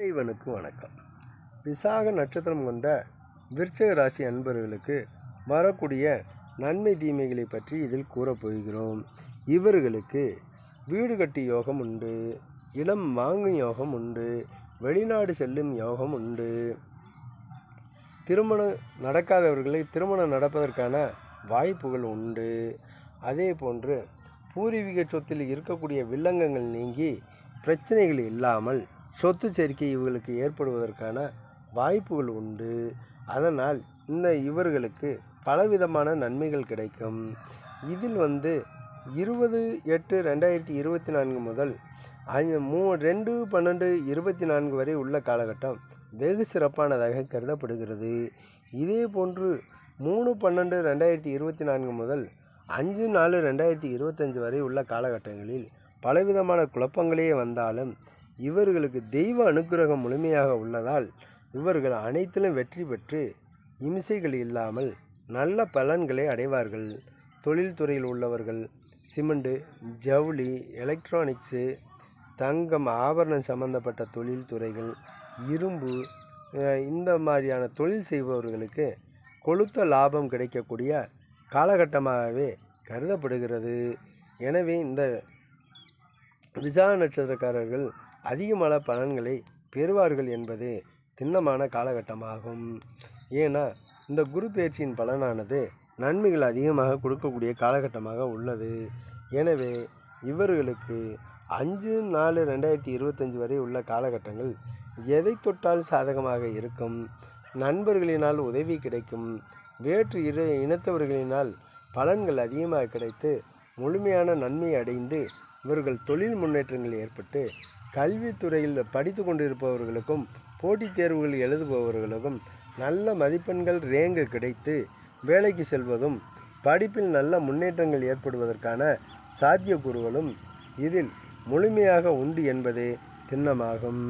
இறைவனுக்கு வணக்கம். விசாக நட்சத்திரம் கொண்ட விருச்சக ராசி அன்பர்களுக்கு வரக்கூடிய நன்மை தீமைகளை பற்றி இதில் கூறப்போகிறோம் இவர்களுக்கு வீடு கட்டி யோகம் உண்டு இடம் வாங்கும் யோகம் உண்டு வெளிநாடு செல்லும் யோகம் உண்டு. திருமணம் நடக்காதவர்களை திருமணம் நடப்பதற்கான வாய்ப்புகள் உண்டு. அதே போன்று பூர்வீக சொத்தில் இருக்கக்கூடிய வில்லங்கங்கள் நீங்கி பிரச்சனைகள் இல்லாமல் சொத்து சேர்க்கை இவர்களுக்கு ஏற்படுவதற்கான வாய்ப்புகள் உண்டு. அதனால் இந்த இவர்களுக்கு பலவிதமான நன்மைகள் கிடைக்கும். இதில் வந்து இருபது எட்டு ரெண்டாயிரத்தி இருபத்தி நான்கு முதல் மூ ரெண்டு பன்னெண்டு இருபத்தி நான்கு வரை உள்ள காலகட்டம் வெகு சிறப்பானதாக கருதப்படுகிறது. இதே போன்று மூணு பன்னெண்டு ரெண்டாயிரத்தி இருபத்தி நான்கு முதல் அஞ்சு நாலு ரெண்டாயிரத்தி இருபத்தஞ்சு வரை உள்ள காலகட்டங்களில் பலவிதமான குழப்பங்களே வந்தாலும் இவர்களுக்கு தெய்வ அனுக்கிரகம் முழுமையாக உள்ளதால் இவர்கள் அனைத்திலும் வெற்றி பெற்று இம்சைகள் இல்லாமல் நல்ல பலன்களை அடைவார்கள். தொழில்துறையில் உள்ளவர்கள் சிமெண்டு ஜவுளி எலக்ட்ரானிக்ஸு தங்கம் ஆபரணம் சம்பந்தப்பட்ட தொழில் துறைகள் இரும்பு இந்த மாதிரியான தொழில் செய்பவர்களுக்கு கொளுத்த லாபம் கிடைக்கக்கூடிய காலகட்டமாகவே கருதப்படுகிறது. எனவே இந்த விசா நட்சத்திரக்காரர்கள் அதிகமான பலன்களை பெறுவார்கள் என்பது திண்ணமான காலகட்டமாகும். ஏன்னா இந்த குரு பயிற்சியின் பலனானது நன்மைகள் அதிகமாக கொடுக்கக்கூடிய காலகட்டமாக உள்ளது. எனவே இவர்களுக்கு அஞ்சு நாலு ரெண்டாயிரத்தி இருபத்தஞ்சி வரை உள்ள காலகட்டங்கள் எதை தொட்டால் சாதகமாக இருக்கும்? நண்பர்களினால் உதவி கிடைக்கும். வேற்று இரு இனத்தவர்களினால் பலன்கள் அதிகமாக கிடைத்து முழுமையான நன்மை அடைந்து இவர்கள் தொழில் முன்னேற்றங்கள் ஏற்பட்டு கல்வித்துறையில் படித்து கொண்டிருப்பவர்களுக்கும் போட்டித் தேர்வுகள் எழுதுபவர்களுக்கும் நல்ல மதிப்பெண்கள் ரேங்கு கிடைத்து வேலைக்கு செல்வதும் படிப்பில் நல்ல முன்னேற்றங்கள் ஏற்படுவதற்கான சாத்தியக்கூறுகளும் இதில் முழுமையாக உண்டு என்பதே திண்ணமாகும்.